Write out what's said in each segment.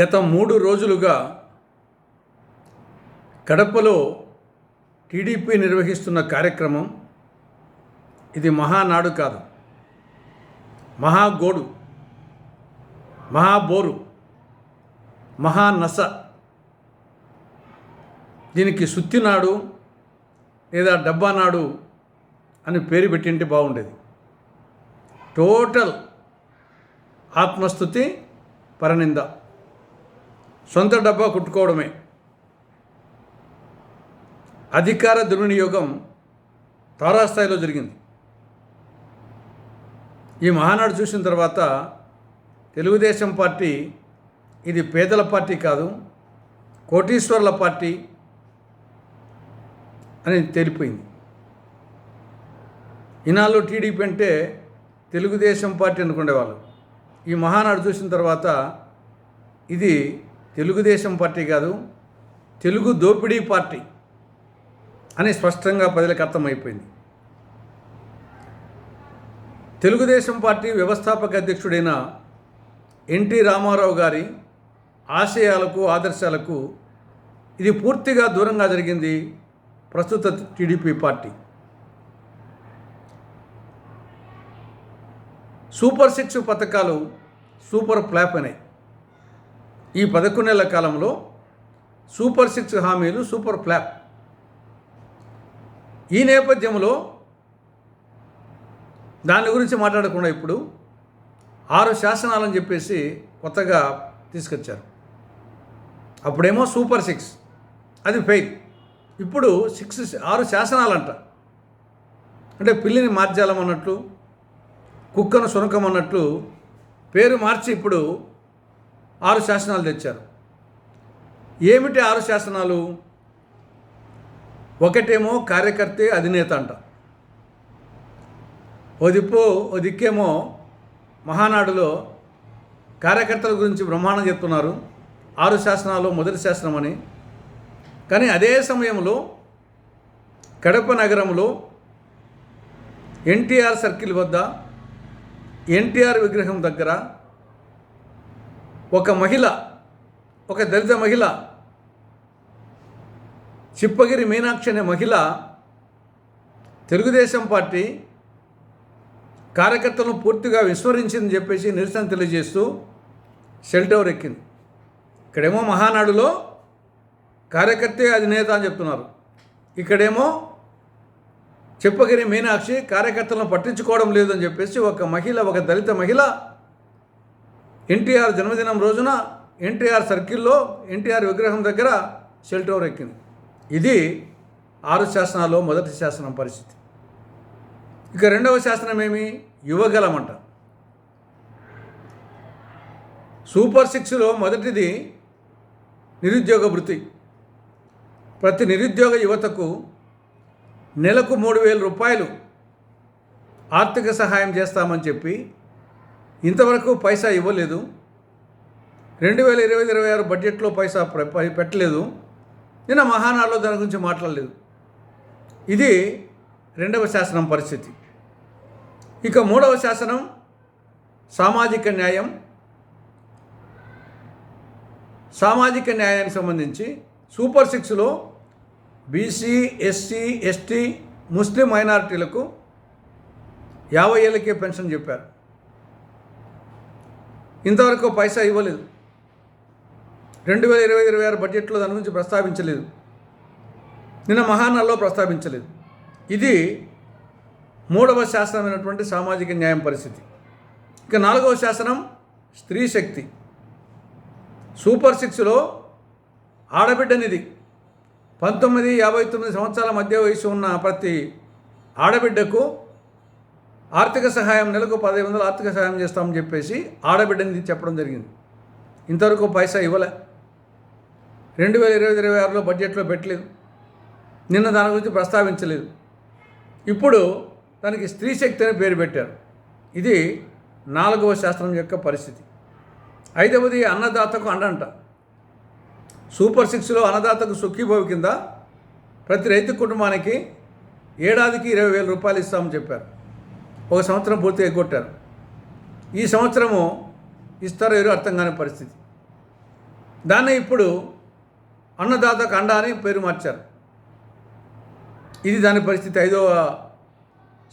గత మూడు రోజులుగా కడపలో టీడీపీ నిర్వహిస్తున్న కార్యక్రమం ఇది మహానాడు కాదు. మహాగోడు మహాబోరు మహానస. దీనికి సుత్తినాడు లేదా డబ్బానాడు అని పేరు పెట్టింటే బాగుండేది. టోటల్ ఆత్మస్థుతి పరనింద. సొంత డబ్బా కుట్టుకోవడమే. అధికార దుర్వినియోగం తారాస్థాయిలో జరిగింది. ఈ మహానాడు చూసిన తర్వాత తెలుగుదేశం పార్టీ ఇది పేదల పార్టీ కాదు కోటీశ్వర్ల పార్టీ అని తేలిపోయింది. ఈనాళ్ళు టీడీపీ అంటే తెలుగుదేశం పార్టీ అనుకునేవాళ్ళు. ఈ మహానాడు చూసిన తర్వాత ఇది తెలుగుదేశం పార్టీ కాదు తెలుగు దోపిడీ పార్టీ అని స్పష్టంగా ప్రజలకు అర్థమైపోయింది. తెలుగుదేశం పార్టీ వ్యవస్థాపక అధ్యక్షుడైన ఎన్టీ రామారావు గారి ఆశయాలకు ఆదర్శాలకు ఇది పూర్తిగా దూరంగా జరిగింది ప్రస్తుత టీడీపీ పార్టీ. సూపర్ సిక్స్ పథకాలు సూపర్ ఫ్లాప్ అయినాయి. ఈ పదకొండు నెలల కాలంలో సూపర్ సిక్స్ హామీలు సూపర్ ఫ్లాప్. ఈ నేపథ్యంలో దాని గురించి మాట్లాడకుండా ఇప్పుడు ఆరు శాసనాలని చెప్పేసి కొత్తగా తీసుకొచ్చారు. అప్పుడేమో సూపర్ సిక్స్ అది ఫెయిల్ ఇప్పుడు సిక్స్ ఆరు శాసనాలంట. అంటే పిల్లిని మార్చాలమన్నట్లు కుక్కను సునకం అన్నట్లు పేరు మార్చి ఇప్పుడు ఆరు శాసనాలు తెచ్చారు. ఏమిటి ఆరు శాసనాలు? ఒకటేమో కార్యకర్తే అధినేత అంట. ఓ దిప్పు ఓ దిక్కేమో మహానాడులో కార్యకర్తల గురించి బ్రహ్మాండం చెప్తున్నారు. ఆరు శాసనాలు మొదటి శాసనం అని కానీ అదే సమయంలో కడప నగరంలో ఎన్టీఆర్ సర్కిల్ వద్ద ఎన్టీఆర్ విగ్రహం దగ్గర ఒక మహిళ ఒక దళిత మహిళ చిప్పగిరి మీనాక్షి అనే మహిళ తెలుగుదేశం పార్టీ కార్యకర్తలను పూర్తిగా విస్మరించిందని చెప్పేసి నిరసన తెలియజేస్తూ షెల్టవర్ ఎక్కింది. ఇక్కడేమో మహానాడులో కార్యకర్తే అధినేత అని చెప్తున్నారు. ఇక్కడేమో చెప్పగిరి మీనాక్షి కార్యకర్తలను పట్టించుకోవడం లేదని చెప్పేసి ఒక మహిళ ఒక దళిత మహిళ ఎన్టీఆర్ జన్మదినం రోజున ఎన్టీఆర్ సర్కిల్లో ఎన్టీఆర్ విగ్రహం దగ్గర షెల్టర్ ఎక్కింది ఇది ఆరు శాసనాల్లో మొదటి శాసనం పరిస్థితి. ఇక రెండవ శాసనం ఏమి? యువగలమంట. సూపర్ సిక్స్లో మొదటిది నిరుద్యోగ వృత్తి. ప్రతి నిరుద్యోగ యువతకు నెలకు మూడు వేల రూపాయలు ఆర్థిక సహాయం చేస్తామని చెప్పి ఇంతవరకు పైసా ఇవ్వలేదు. రెండు వేల ఇరవై ఇరవై ఆరు బడ్జెట్లో పైసా పెట్టలేదు. నిన్న మహానాడులో దాని గురించి మాట్లాడలేదు. ఇది రెండవ శాసనం పరిస్థితి. ఇక మూడవ శాసనం సామాజిక న్యాయం. సామాజిక న్యాయానికి సంబంధించి సూపర్ సిక్స్లో బీసీ ఎస్సీ ఎస్టీ ముస్లిం మైనారిటీలకు యాభై ఏళ్ళకే పెన్షన్ చెప్పారు. ఇంతవరకు పైసా ఇవ్వలేదు. రెండు వేల ఇరవై ఇరవై ఆరు బడ్జెట్లో దాని గురించి ప్రస్తావించలేదు. నిన్న మహానాల్లో ప్రస్తావించలేదు. ఇది మూడవ శాసనమైనటువంటి సామాజిక న్యాయం పరిస్థితి. ఇక నాలుగవ శాసనం స్త్రీ శక్తి. సూపర్ సిక్స్లో ఆడబిడ్డనిది పంతొమ్మిది యాభై తొమ్మిది సంవత్సరాల మధ్య వయసు ఉన్న ప్రతి ఆడబిడ్డకు ఆర్థిక సహాయం నెలకు పదిహేను వందలు ఆర్థిక సహాయం చేస్తామని చెప్పేసి ఆడబిడ్డని చెప్పడం జరిగింది. ఇంతవరకు పైసా ఇవ్వలే. రెండు వేల ఇరవై ఇరవై ఆరులో బడ్జెట్లో పెట్టలేదు. నిన్న దాని గురించి ప్రస్తావించలేదు. ఇప్పుడు దానికి స్త్రీ శక్తి అని పేరు పెట్టారు. ఇది నాలుగవ శాస్త్రం యొక్క పరిస్థితి. ఐదవది అన్నదాతకు అండంట. సూపర్ సిక్స్లో అన్నదాతకు సుఖీభవి కింద ప్రతి రైతు కుటుంబానికి ఏడాదికి ఇరవై వేల రూపాయలు ఇస్తామని చెప్పారు. ఒక సంవత్సరం పూర్తి ఎగ్గొట్టారు. ఈ సంవత్సరము ఇస్తారో ఏరో అర్థం కాని పరిస్థితి. దాన్ని ఇప్పుడు అన్నదాత కండ అని పేరు మార్చారు. ఇది దాని పరిస్థితి ఐదవ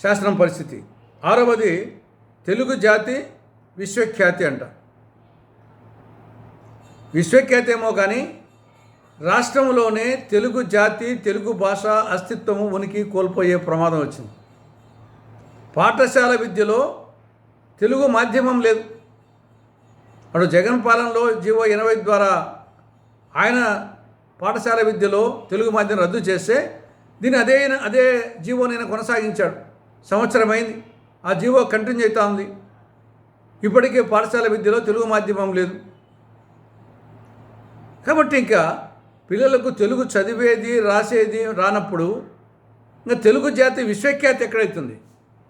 శాస్త్రం పరిస్థితి. ఆరవది తెలుగు జాతి విశ్వఖ్యాతి అంట. విశ్వఖ్యాతి ఏమో కానీ రాష్ట్రంలోనే తెలుగు జాతి తెలుగు భాష అస్తిత్వము ఉనికి కోల్పోయే ప్రమాదం వచ్చింది. పాఠశాల విద్యలో తెలుగు మాధ్యమం లేదు. అటు జగన్ పాలనలో జీవో ఎనభై ద్వారా ఆయన పాఠశాల విద్యలో తెలుగు మాధ్యమం రద్దు చేస్తే దీన్ని అదే అదే జీవో నేను కొనసాగించాడు. సంవత్సరం అయింది ఆ జీవో కంటిన్యూ అవుతా ఉంది. ఇప్పటికే పాఠశాల విద్యలో తెలుగు మాధ్యమం లేదు. కాబట్టి ఇంకా పిల్లలకు తెలుగు చదివేది రాసేది రానప్పుడు ఇంకా తెలుగు జాతి విశ్వఖ్యాతి ఎక్కడైతుంది?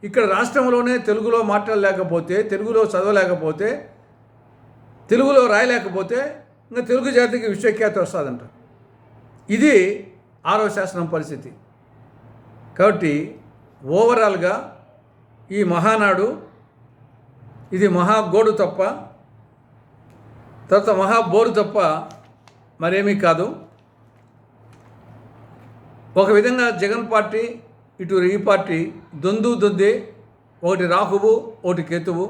ఇక్కడ రాష్ట్రంలోనే తెలుగులో మాట్లాడలేకపోతే తెలుగులో చదవలేకపోతే తెలుగులో రాయలేకపోతే ఇంకా తెలుగు జాతికి విశ్వఖ్యాతి వస్తుందంట. ఇది ఆరో శాసనం పరిస్థితి. కాబట్టి ఓవరాల్గా ఈ మహానాడు ఇది మహాగోడు తప్ప తర్వాత మహాబోరు తప్ప మరేమీ కాదు. ఒక విధంగా జగన్ పార్టీ ఇటు ఈ పార్టీ దొందు దొందే ఒకటి రాహువు ఒకటి కేతువు.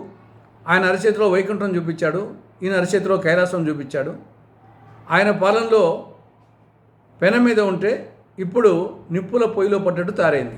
ఆయన అరచేతిలో వైకుంఠం చూపించాడు ఈయన అరచేతిలో కైలాసం చూపించాడు. ఆయన పాలనలో పెన మీద ఉంటే ఇప్పుడు నిప్పుల పొయ్యిలో పడ్డట్టు తారైంది.